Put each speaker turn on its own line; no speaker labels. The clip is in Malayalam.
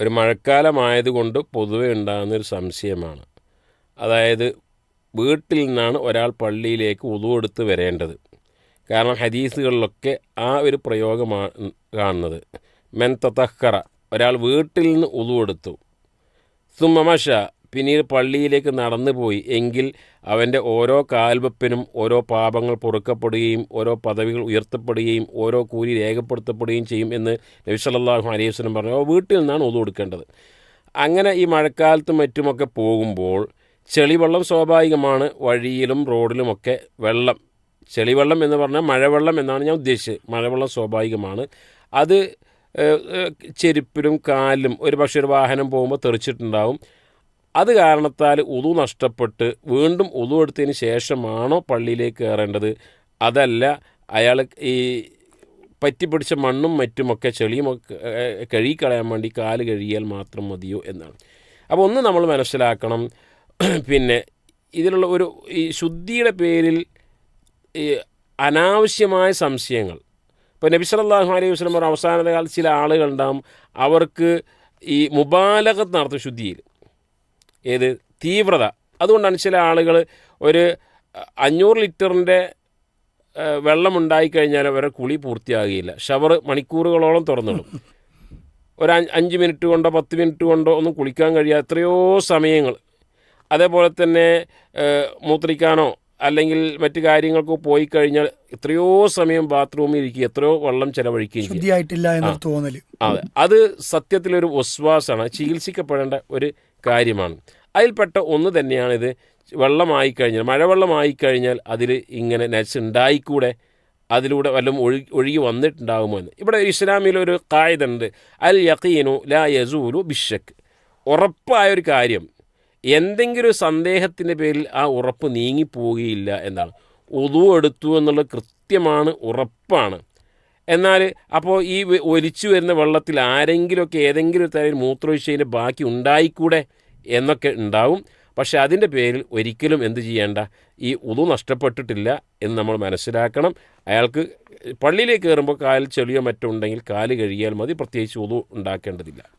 ഒരു മഴക്കാലമായതുകൊണ്ട് പൊതുവെ ഉണ്ടാകുന്നൊരു സംശയമാണ്. അതായത് വീട്ടിൽ നിന്നാണ് ഒരാൾ പള്ളിയിലേക്ക് ഉതുവെടുത്ത് വരേണ്ടത്. കാരണം ഹദീസുകളിലൊക്കെ ആ ഒരു പ്രയോഗമാണ് കാണുന്നത്. മെൻ തത്തഹറ ഒരാൾ വീട്ടിൽ നിന്ന് ഉതുവെടുത്തു സുമമഷ പിന്നീട് പള്ളിയിലേക്ക് നടന്നു പോയി എങ്കിൽ അവന്റെ ഓരോ കാൽവെപ്പിനും ഓരോ പാപങ്ങൾ പൊറുക്കപ്പെടുകയും ഓരോ പദവികൾ ഉയർത്തപ്പെടുകയും ഓരോ കൂലി രേഖപ്പെടുത്തപ്പെടുകയും ചെയ്യും എന്ന് നബി സല്ലല്ലാഹു അലൈഹി വസല്ലം പറഞ്ഞു. വീട്ടിൽ നിന്നാണ് ഒതു കൊടുക്കേണ്ടത്. അങ്ങനെ ഈ മഴക്കാലത്തും മറ്റുമൊക്കെ പോകുമ്പോൾ ചെളിവെള്ളം സ്വാഭാവികമാണ്. വഴിയിലും റോഡിലുമൊക്കെ വെള്ളം. ചെളിവെള്ളം എന്ന് പറഞ്ഞാൽ മഴവെള്ളം എന്നാണ് ഞാൻ ഉദ്ദേശിച്ചത്. മഴവെള്ളം സ്വാഭാവികമാണ്. അത് ചെരുപ്പിലും കാലിലും ഒരു പക്ഷേ ഒരു വാഹനം പോകുമ്പോൾ തെറിച്ചിട്ടുണ്ടാവും. അത് കാരണത്താൽ ഉതു നഷ്ടപ്പെട്ട് വീണ്ടും ഉതു എടുത്തതിന് ശേഷമാണോ പള്ളിയിലേക്ക് കയറേണ്ടത്? അതല്ല അയാൾ ഈ പറ്റിപ്പിടിച്ച മണ്ണും മറ്റുമൊക്കെ ചെളിയുമൊക്കെ കഴുകിക്കളയാൻ വേണ്ടി കാൽ കഴുകിയാൽ മാത്രം മതിയോ എന്നാണ്. അപ്പോൾ ഒന്ന് നമ്മൾ മനസ്സിലാക്കണം പിന്നെ ഇതിലുള്ള ഒരു ഈ ശുദ്ധിയുടെ പേരിൽ ഈ അനാവശ്യമായ സംശയങ്ങൾ. ഇപ്പോൾ നബി സല്ലല്ലാഹു അലൈഹി വസ്ലം അവസാനത്തെ കാലത്ത് ചില ആളുകളുണ്ടാകും അവർക്ക് ഈ മുബാലകത്ത് നടത്തും ശുദ്ധിയിൽ. ഏത് തീവ്രത. അതുകൊണ്ടാണ് ചില ആളുകൾ ഒരു അഞ്ഞൂറ് ലിറ്ററിന്റെ വെള്ളം ഉണ്ടായിക്കഴിഞ്ഞാൽ അവരുടെ കുളി പൂർത്തിയാകുകയില്ല ഷവർ മണിക്കൂറുകളോളം തുറന്നിടും. ഒരു അഞ്ച് മിനിറ്റ് കൊണ്ടോ പത്ത് മിനിറ്റ് കൊണ്ടോ ഒന്നും കുളിക്കാൻ കഴിയാത്ത എത്രയോ സമയങ്ങൾ. അതേപോലെ തന്നെ മൂത്രിക്കാനോ അല്ലെങ്കിൽ മറ്റു കാര്യങ്ങൾക്കോ പോയി കഴിഞ്ഞാൽ എത്രയോ സമയം ബാത്റൂമിൽ ഇരിക്കുക എത്രയോ വെള്ളം ചിലവഴിക്കുകയും ചെയ്യും.
ശുദ്ധിയായിട്ടില്ല എന്നൊരു തോന്നൽ.
അതെ. അത് സത്യത്തിലൊരു വസ്വാസാണ് ചികിത്സിക്കപ്പെടേണ്ട ഒരു കാര്യമാണ്. അതിൽപ്പെട്ട ഒന്ന് തന്നെയാണിത്. വെള്ളമായി കഴിഞ്ഞാൽ മഴവെള്ളമായി കഴിഞ്ഞാൽ അതിൽ ഇങ്ങനെ നച്ച് ഉണ്ടായിക്കൂടെ? അതിലൂടെ വല്ലതും ഒഴുകി ഒഴുകി വന്നിട്ടുണ്ടാകുമോ എന്ന്. ഇവിടെ ഇസ്ലാമിലൊരു കായതുണ്ട് അൽ യഖീനു ലാ യസൂലു ബിഷക്ക് ഉറപ്പായൊരു കാര്യം എന്തെങ്കിലും സന്ദേഹത്തിന്റെ പേരിൽ ആ ഉറപ്പ് നീങ്ങിപ്പോവുകയില്ല എന്നാണ്. ഒതു എടുത്തു എന്നുള്ളത് കൃത്യമാണ് ഉറപ്പാണ്. എന്നാൽ അപ്പോൾ ഈ ഒലിച്ചു വരുന്ന വെള്ളത്തിൽ ആരെങ്കിലുമൊക്കെ ഏതെങ്കിലും ഒരു തരത്തിൽ മൂത്രമൊഴിച്ചതിന്റെ ബാക്കി ഉണ്ടായിക്കൂടെ എന്നൊക്കെ ഉണ്ടാവും. പക്ഷെ അതിന്റെ പേരിൽ ഒരിക്കലും എന്ത് ചെയ്യേണ്ട? ഈ ഉതു നഷ്ടപ്പെട്ടിട്ടില്ല എന്ന് നമ്മൾ മനസ്സിലാക്കണം. അയാൾക്ക് പള്ളിയിലേക്ക് കയറുമ്പോൾ കാലിൽ ചെളിയോ മറ്റോ ഉണ്ടെങ്കിൽ കാൽ കഴുകിയാൽ മതി. പ്രത്യേകിച്ച് ഉതു ഉണ്ടാക്കേണ്ടതില്ല.